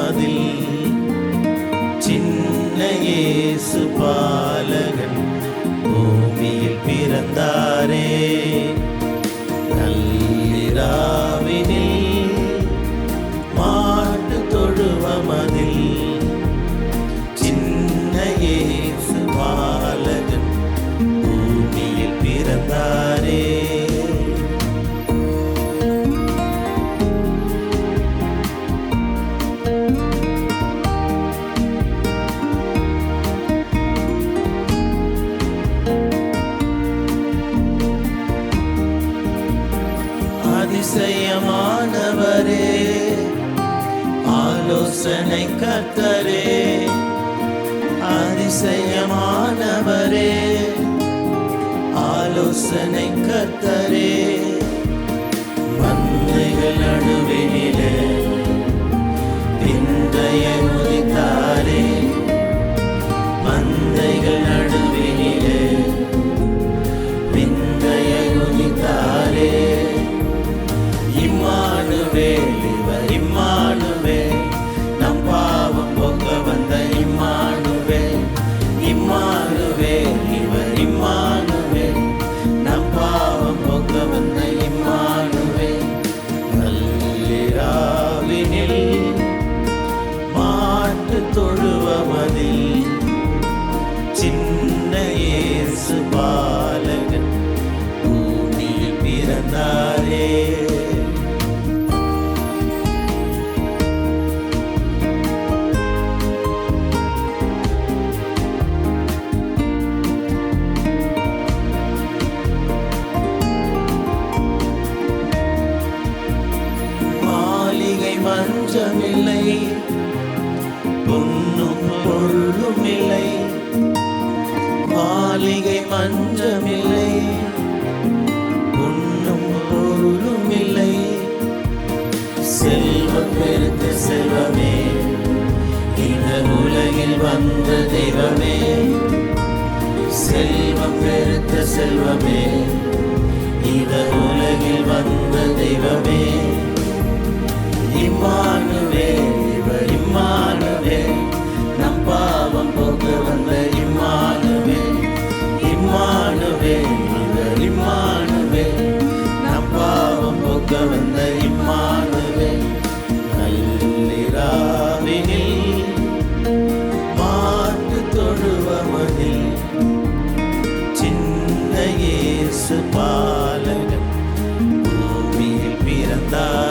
தொழுவமதில் சின்ன இயேசு பாலகன் பூமியில் பிறந்தார். ஆலோசனை கர்த்தரே அதிசயமானவரே ஆலோசனை கர்த்தரே மந்தைகள் நடுவினிலே பிந்தைய முதித்தாரே மந்தைகள் தொழுவமதில் சின்ன இயேசு பாலகன் பூமியில் பிறந்தாரே. மஞ்சமில்லை. மாளிகை மஞ்சமில்லை. பொன்னும் பொருளும் இல்லை செல்வம் பெருத்த செல்வமே இந்த உலகில் வந்த தெய்வமே. செல்வம் பெருத்த செல்வமே இந்த உலகில் வந்த தெய்வமே. 만나